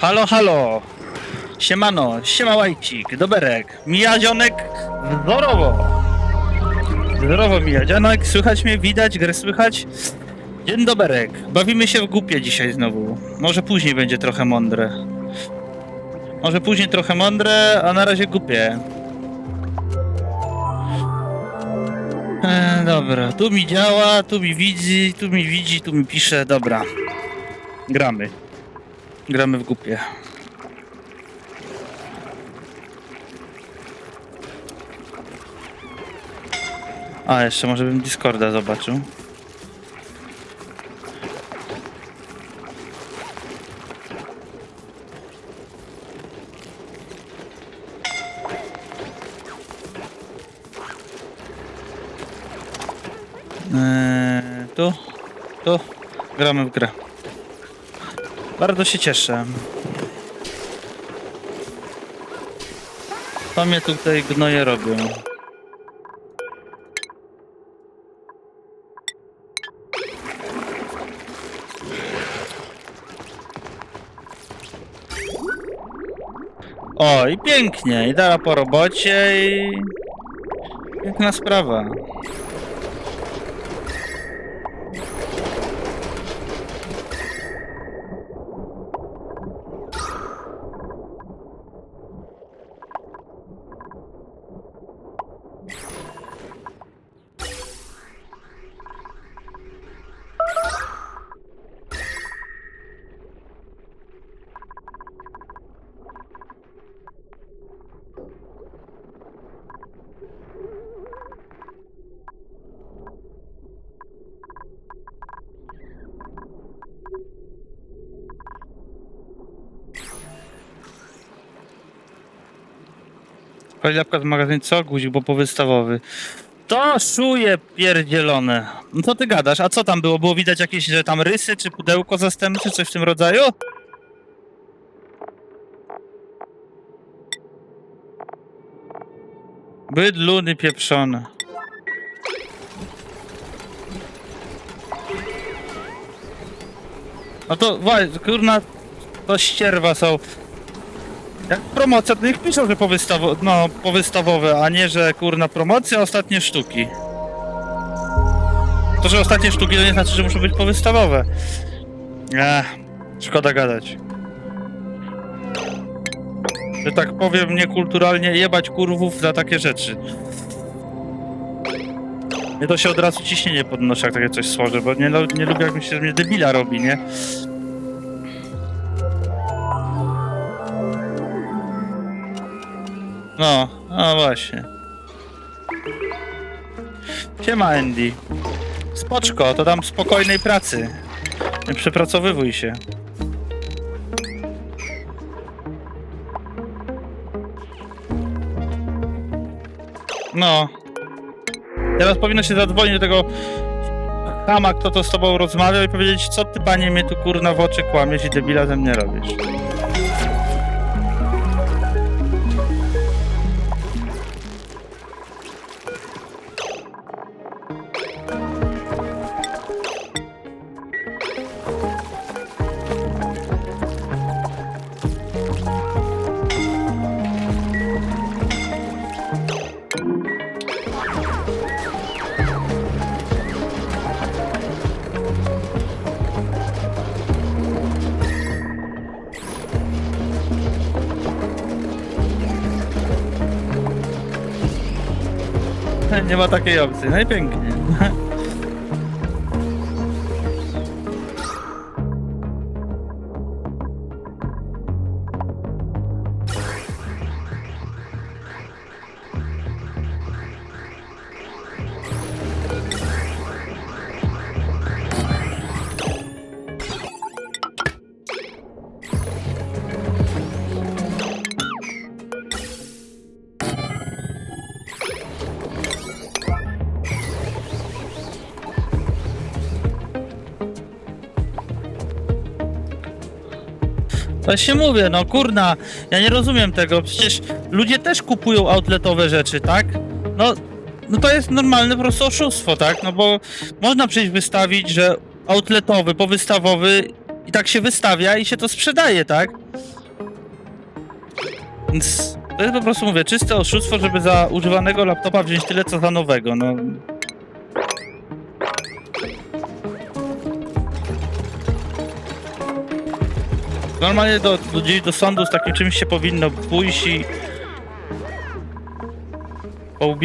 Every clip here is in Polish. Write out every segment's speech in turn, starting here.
Halo, halo! Siemano, siema łajcik, doberek, mijadzionek, wzorowo! Wzorowo mijadzionek, słychać mnie, widać, grę słychać? Dzień doberek, bawimy się w głupie dzisiaj znowu. Może później będzie trochę mądre. Może później trochę mądre, a na razie głupie. E, dobra, tu mi działa, tu mi widzi, tu mi widzi, tu mi pisze, dobra. Gramy. Gramy w głupie. A, jeszcze może bym Discorda zobaczył. Eee, tu, tu, gramy w grę. Bardzo się cieszę. To mnie tutaj gnoje robią. O, i pięknie. I dara po robocie i... Piękna sprawa. Chodź z magazyn co? Guzik, bo powystawowy. To szuje pierdzielone. No co ty gadasz? A co tam było? Było widać jakieś, że tam rysy, czy pudełko zastępcze, coś w tym rodzaju? Bydluny pieprzone. No to kurna, to ścierwa są. Jak promocja, to niech piszą, że powystawo, no, powystawowe, a nie, że kurna promocja, ostatnie sztuki. To, że ostatnie sztuki to nie znaczy, że muszą być powystawowe. Ech, szkoda gadać. Że tak powiem niekulturalnie jebać kurwów za takie rzeczy. Nie to się od razu ciśnienie podnosi, jak takie coś stworzę, bo nie, nie lubię jak mi się z mnie debila robi, nie? No, no właśnie. Siema Andy. Spoczko, to tam spokojnej pracy. Nie przepracowywuj się. No. Teraz powinno się zadzwonić do tego chama, kto to z tobą rozmawiał i powiedzieć, co ty panie mnie tu kurna w oczy kłamiesz i debila ze mnie robisz. Nie ma takiej opcji. No Właśnie mówię, no kurna, ja nie rozumiem tego. Przecież ludzie też kupują outletowe rzeczy, tak? No, no to jest normalne po prostu oszustwo, tak? No bo można przecież wystawić, że outletowy, powystawowy i tak się wystawia i się to sprzedaje, tak? Więc to jest po prostu, mówię, czyste oszustwo, żeby za używanego laptopa wziąć tyle, co za nowego, no. Normalnie do, do, gdzieś do sądu z takim czymś się powinno pójść i po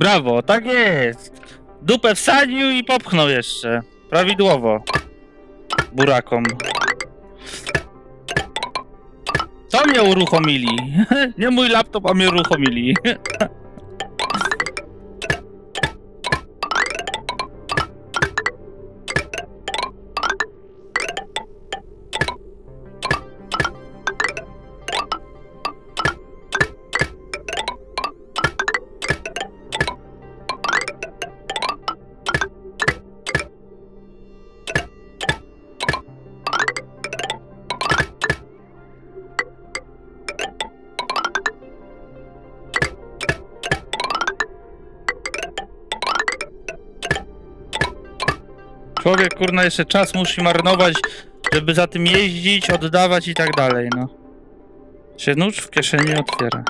Brawo, tak jest. Dupę wsadził i popchnął jeszcze. Prawidłowo. Burakom. Co mnie uruchomili? Nie mój laptop, a mnie uruchomili. Człowiek, kurna, jeszcze czas musi marnować, żeby za tym jeździć, oddawać i tak dalej, no. Się nóż w kieszeni otwiera.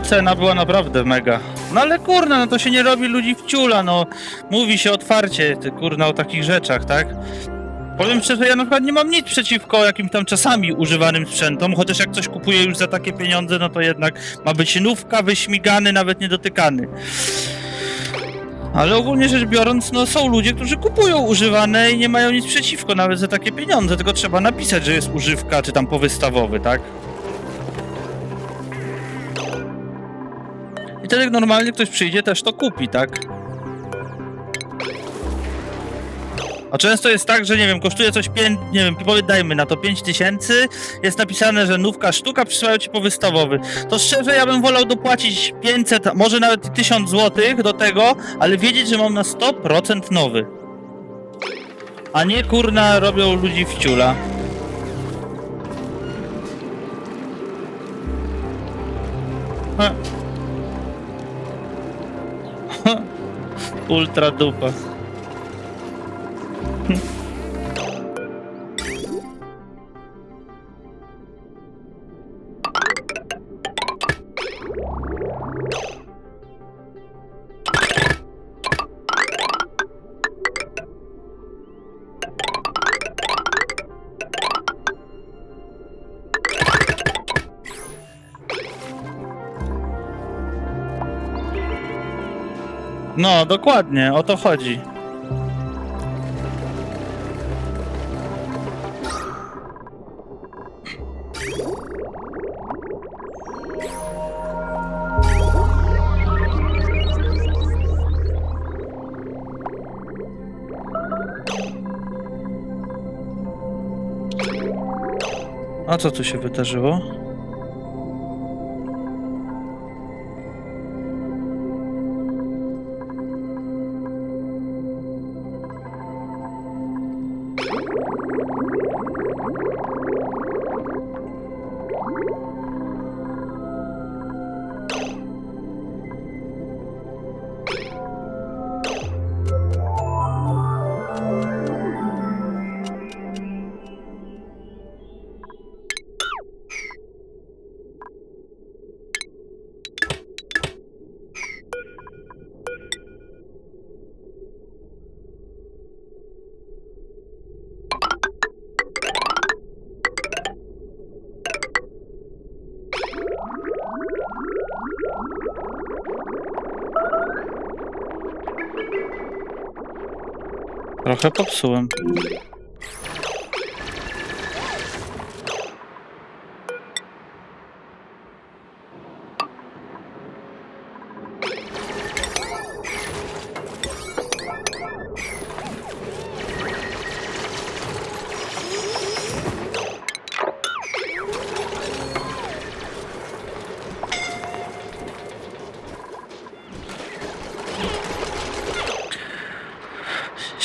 Cena była naprawdę mega. No ale kurna, no to się nie robi ludzi w ciula, no. Mówi się otwarcie, ty kurna, o takich rzeczach, tak? Powiem szczerze, ja na przykład nie mam nic przeciwko jakimś tam czasami używanym sprzętom, chociaż jak coś kupuję już za takie pieniądze, no to jednak ma być nówka, wyśmigany, nawet niedotykany. Ale ogólnie rzecz biorąc, no są ludzie, którzy kupują używane i nie mają nic przeciwko nawet za takie pieniądze, tylko trzeba napisać, że jest używka, czy tam powystawowy, tak? Wtedy normalnie ktoś przyjdzie, też to kupi, tak? A często jest tak, że nie wiem, kosztuje coś 5, nie wiem, dajmy na to 5 tysięcy, jest napisane, że nówka sztuka, przysyłają ci powystawowy. To szczerze, ja bym wolał dopłacić 500, a może nawet 1000 złotych do tego, ale wiedzieć, że mam na 100% nowy. A nie kurna robią ludzi w ciula. Ha. Ultra dupa. No, dokładnie, o to chodzi. A co tu się wydarzyło? Trochę popsułem.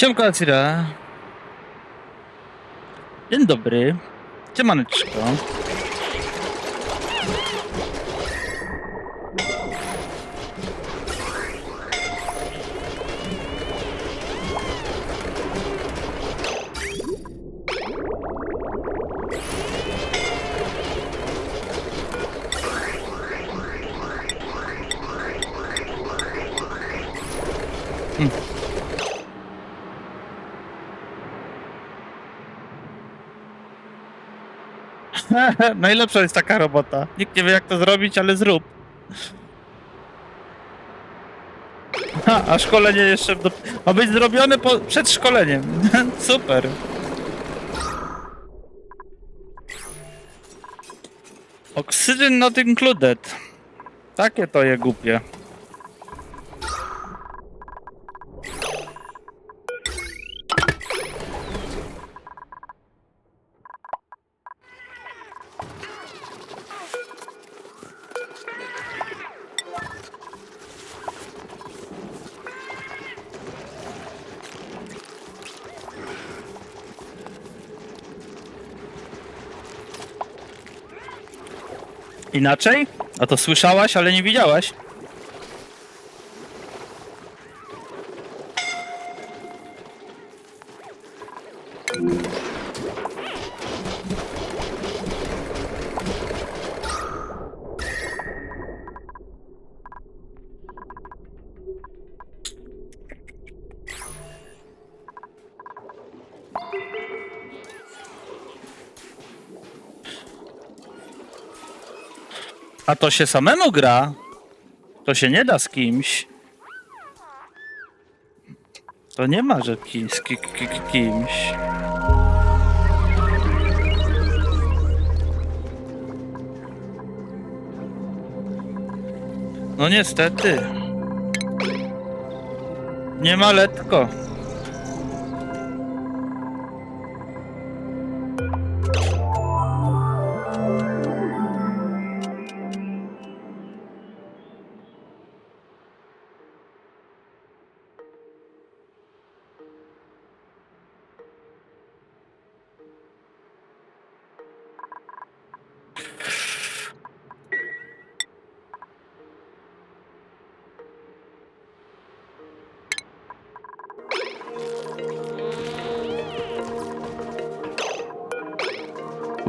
Siemka Acira. Dzień dobry. Siemaneczko. Najlepsza jest taka robota. Nikt nie wie jak to zrobić, ale zrób. Ha, a szkolenie jeszcze do... ma być zrobione po... przed szkoleniem. Super. Oxygen not included. Takie to je głupie. Inaczej? A to słyszałaś, ale nie widziałaś. A to się samemu gra. To się nie da z kimś. To nie ma, że ki, z ki, ki, ki, kimś. No niestety. Nie ma letko.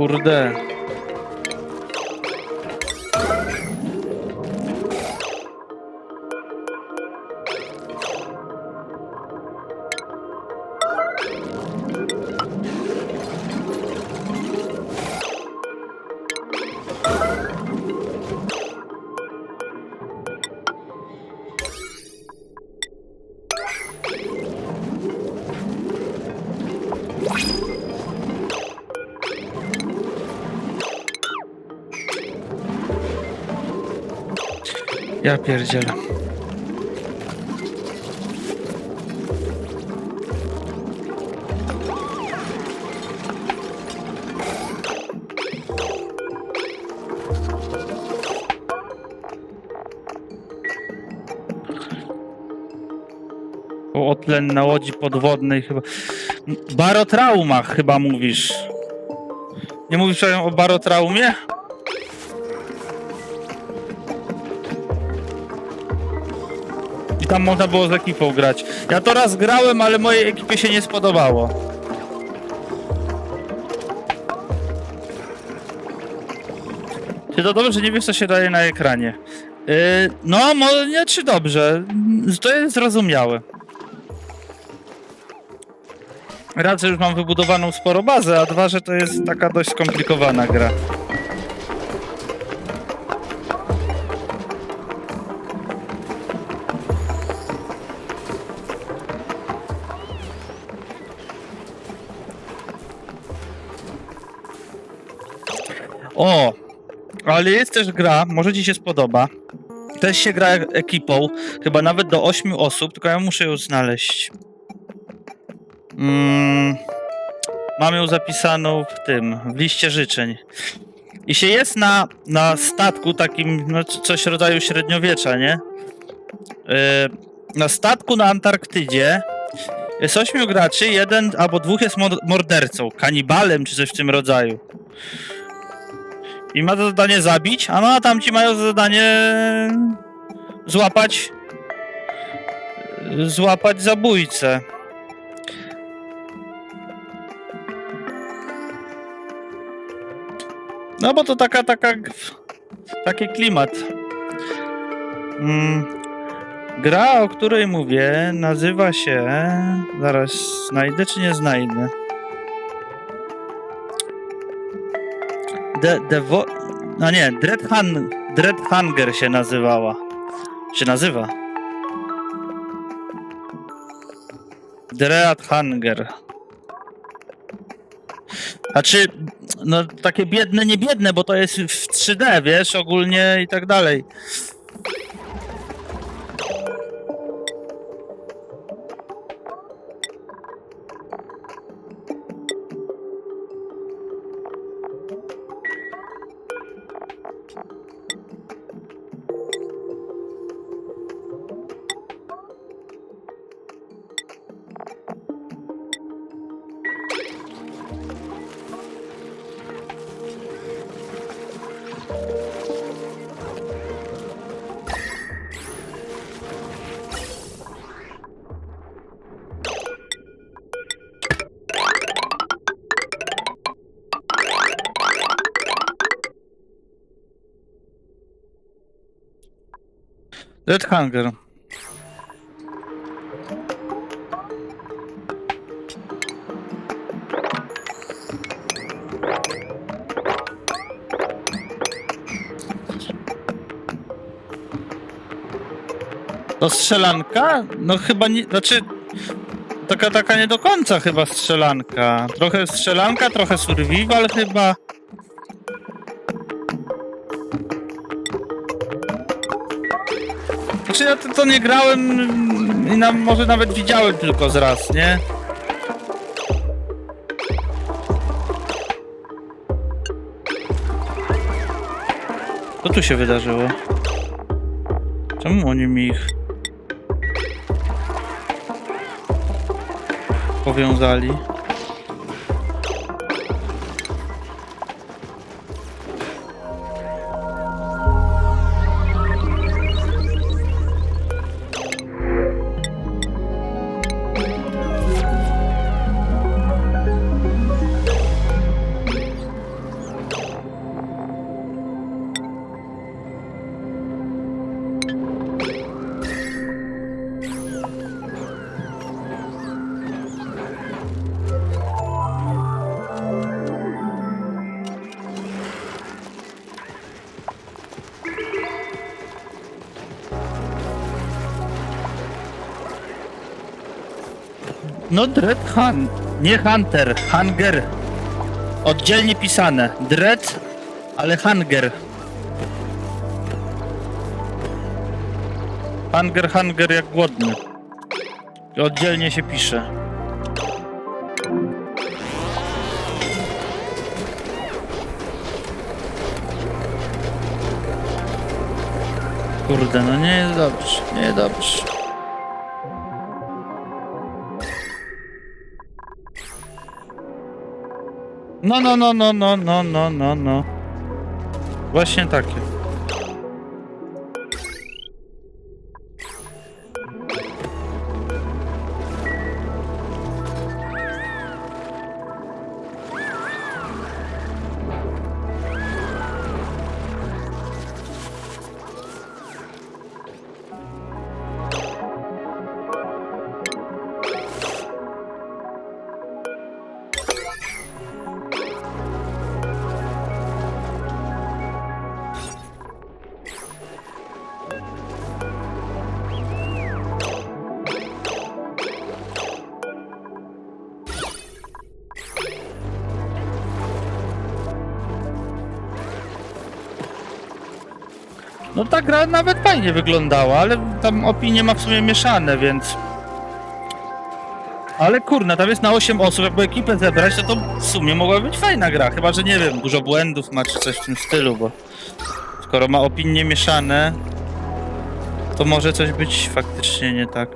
Kurde. Ja pierdzielę. O tlen na łodzi podwodnej chyba. Barotraumach chyba mówisz. Nie mówisz o barotraumie? Tam można było z ekipą grać. Ja to raz grałem, ale mojej ekipie się nie spodobało. Czy to dobrze, że nie wiesz, co się daje na ekranie? Yy, no, może nie, czy dobrze. To jest zrozumiałe. Raz, że już mam wybudowaną sporo bazę, a dwa, że to jest taka dość skomplikowana gra. O, ale jest też gra, może ci się spodoba. Też się gra ekipą, chyba nawet do 8 osób, tylko ja muszę ją znaleźć. Mm, mam ją zapisaną w tym, w liście życzeń. I się jest na, na statku takim, no coś rodzaju średniowiecza, nie? Yy, na statku na Antarktydzie jest ośmiu graczy, jeden albo dwóch jest mor- mordercą, kanibalem czy coś w tym rodzaju. I ma za zadanie zabić, a no a tamci mają za zadanie złapać złapać zabójcę. No bo to taka, taka taki klimat. Mm. Gra, o której mówię, nazywa się. Zaraz znajdę czy nie znajdę. The, the vo... No nie, Dread, Han, Dread Hunger się nazywała. Się nazywa. Dread Hunger. Znaczy, no takie biedne, nie biedne, bo to jest w 3D, wiesz, ogólnie i tak dalej. Dread Hunger. To strzelanka? No chyba nie, znaczy taka, taka nie do końca chyba strzelanka. Trochę strzelanka, trochę survival chyba. Ja to, to nie grałem i na, może nawet widziałem tylko z raz, nie? Co tu się wydarzyło? Czemu oni mi ich powiązali? No Dread Han, nie Hunter, Hunger. Oddzielnie pisane. Dread, ale Hunger. Hunger, Hunger jak głodny. Oddzielnie się pisze. Kurde, no nie jest dobrze, nie jest dobrze. No, no, no, no, no, no, no, no, no. Właśnie takie. No ta gra nawet fajnie wyglądała, ale tam opinie ma w sumie mieszane, więc... Ale kurna, tam jest na 8 osób, jakby ekipę zebrać, to to w sumie mogła być fajna gra, chyba że nie wiem, dużo błędów ma czy coś w tym stylu, bo skoro ma opinie mieszane, to może coś być faktycznie nie tak.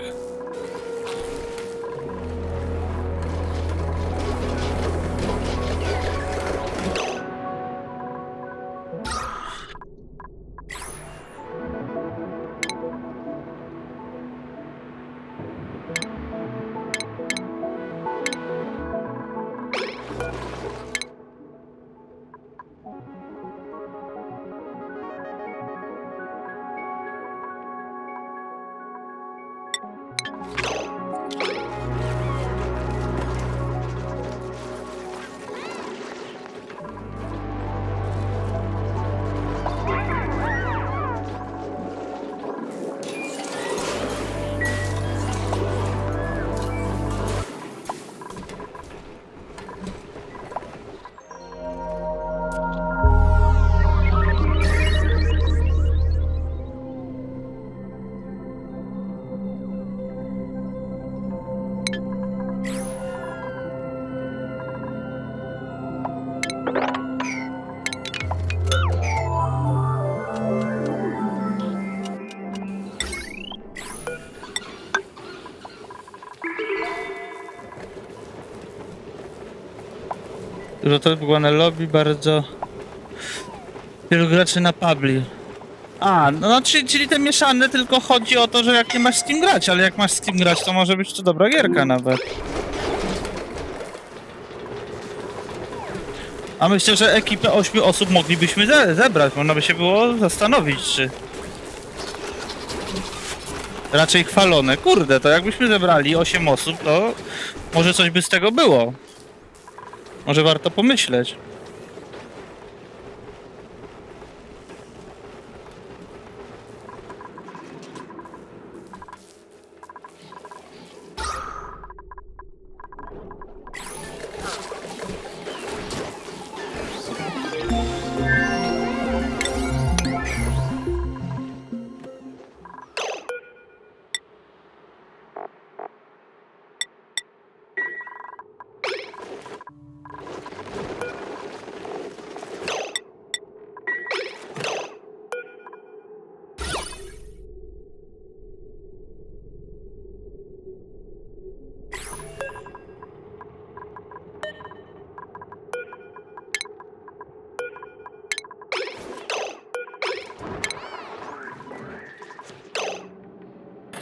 Dużo to na lobby, bardzo... Wielu graczy na publi. A, no, no czyli, czyli te mieszane, tylko chodzi o to, że jak nie masz z kim grać, ale jak masz z kim grać, to może być to dobra gierka nawet. A myślę, że ekipę 8 osób moglibyśmy ze zebrać, można by się było zastanowić, czy... Raczej chwalone. Kurde, to jakbyśmy zebrali 8 osób, to może coś by z tego było. Może warto pomyśleć.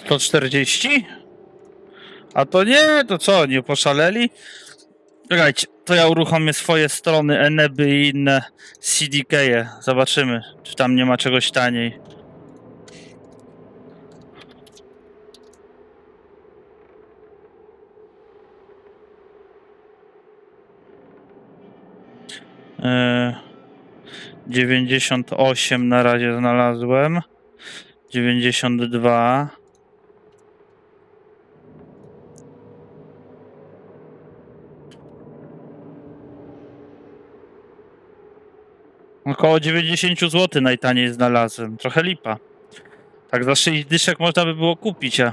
To 40? A to nie, to co, nie poszaleli? Czekajcie, to ja uruchomię swoje strony Eneby i inne CDK-e. Zobaczymy, czy tam nie ma czegoś taniej. Eee, 98 na razie znalazłem. 92. Około 90 zł najtaniej znalazłem. Trochę lipa. Tak za 6 dyszek można by było kupić, a